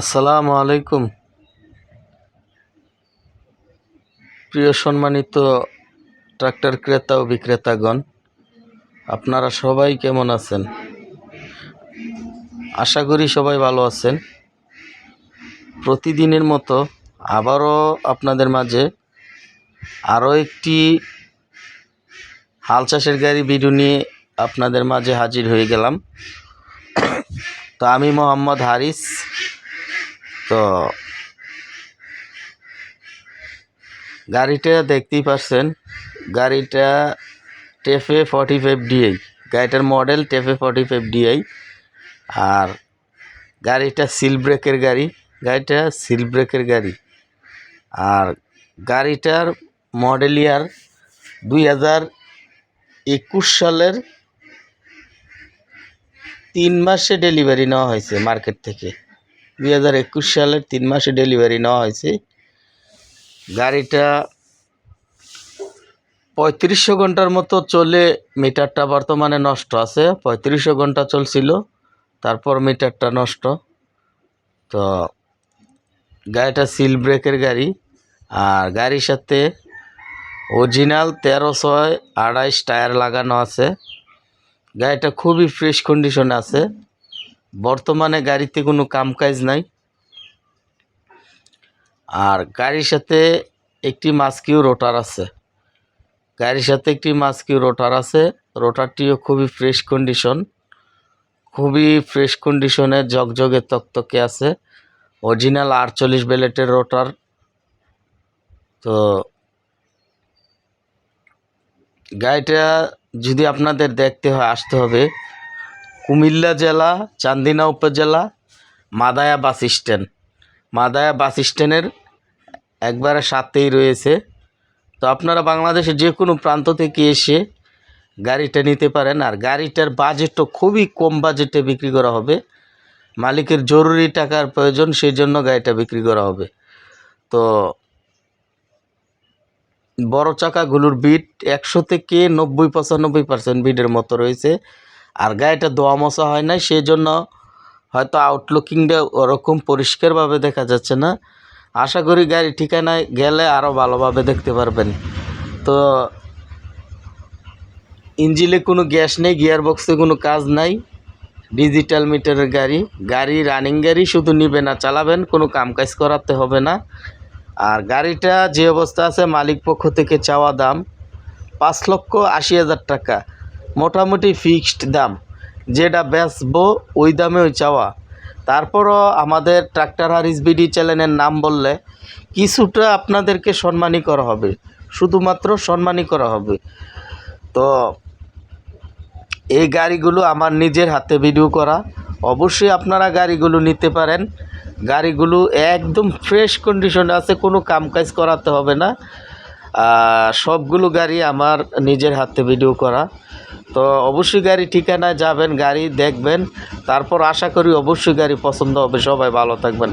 আসসালামু আলাইকুম। প্রিয় সম্মানিত ট্রাক্টর ক্রেতা ও বিক্রেতাগণ, আপনারা সবাই কেমন আছেন? আশা করি সবাই ভালো আছেন। প্রতিদিনের মতো আবারও আপনাদের মাঝে আরও একটি হাল চাষের গাড়ি ভিডিও নিয়ে আপনাদের মাঝে হাজির হয়ে গেলাম। তো আমি মোহাম্মদ হারিস তো গাড়িটা দেখতেই পাচ্ছেন গাড়িটা টেফে ফর্টি ফাইভ ডিআই গাড়িটার model TAFE forty five DI আর গাড়িটা সিল ব্রেকের গাড়ি, গাড়িটা সিল ব্রেকের গাড়ি। আর গাড়িটার মডেল ইয়ার দুই হাজার একুশ সালের তিন মাসে ডেলিভারি নেওয়া হয়েছে মার্কেট থেকে। দুই হাজার একুশ সালের তিন মাসে ডেলিভারি নেওয়া হয়েছে। গাড়িটা পঁয়ত্রিশশো ঘণ্টার মতো চলে মিটারটা বর্তমানে নষ্ট আছে। পঁয়ত্রিশশো ঘণ্টা চলছিল, তারপর মিটারটা নষ্ট। তো গাড়িটা সিল ব্রেকের গাড়ি। আর গাড়ির সাথে অরিজিনাল তেরো ছয় আড়াইশ টায়ার লাগানো আছে। গাড়িটা খুবই ফ্রেশ কন্ডিশনে আছে। বর্তমানে গাড়িতে কোনো কামকাজ নাই। আর গাড়ির সাথে একটি মাস্কিউ রোটার আছে। গাড়ির সাথে একটি মাস্কিউ রোটার আছে। রোটারটিও খুবই ফ্রেশ কন্ডিশন। খুবই ফ্রেশ কন্ডিশনে জগজগে তকতকে আছে। অরিজিনাল আটচল্লিশ বেলেটের রোটার। তো গাড়িটা যদি আপনাদের দেখতে হয়, আসতে হবে। কুমিল্লা জেলা, চান্দিনা উপজেলা, মাদায়া বাস স্ট্যান্ড। মাদায়া বাস স্ট্যান্ডের একবারে সাথেই রয়েছে। তো আপনারা বাংলাদেশের যে কোনো প্রান্ত থেকে এসে গাড়িটা নিতে পারেন। আর গাড়িটার বাজেটও খুবই কম বাজেটে বিক্রি করা হবে। মালিকের জরুরি টাকার প্রয়োজন সেই জন্য গাড়িটা বিক্রি করা হবে। তো বড় চাকাগুলোর বিট একশো থেকে নব্বই, পঁচানব্বই পার্সেন্ট বিটের মতো রয়েছে। আর গাড়িটা দোয়া মশা হয় নাই সেই জন্য হয়তো আউটলুকিংটা ওরকম পরিষ্কারভাবে দেখা যাচ্ছে না। আশা করি গাড়ি ঠিকানায় গেলে আরও ভালোভাবে দেখতে পারবেন। তো ইঞ্জিলে কোনো গ্যাস নেই গিয়ার বক্সে কোনো কাজ নাই। ডিজিটাল মিটারের গাড়ি গাড়ি রানিং গাড়ি শুধু নিবে না, চালাবেন, কোনো কামকাজ করাতে হবে না। আর গাড়িটা যে অবস্থা আছে, মালিক পক্ষ থেকে চাওয়া দাম পাঁচ লক্ষ আশি হাজার টাকা। মোটামুটি ফিক্সড দাম। যেটা বেচবো, ওই দামে ওই চাওয়া। তারপরও আমাদের ট্রাক্টর হারিস বিডি চ্যানেলের নাম বললে, কিছুটা আপনাদেরকে সম্মানী করা হবে। শুধুমাত্র সম্মানী করা হবে। তো, এই গাড়িগুলো আমার নিজের হাতে ভিডিও করা। অবশ্যই আপনারা গাড়িগুলো নিতে পারেন। গাড়িগুলো একদম ফ্রেশ কন্ডিশনে আছে, কোনো কামকাজ করাতে হবে না। সবগুলো গাড়ি আমার নিজের হাতে ভিডিও করা। তো অবশ্যই গাড়ি ঠিকানায় যাবেন, গাড়ি দেখবেন। তারপর আশা করি অবশ্যই গাড়ি পছন্দ হবে। সবাই ভালো থাকবেন।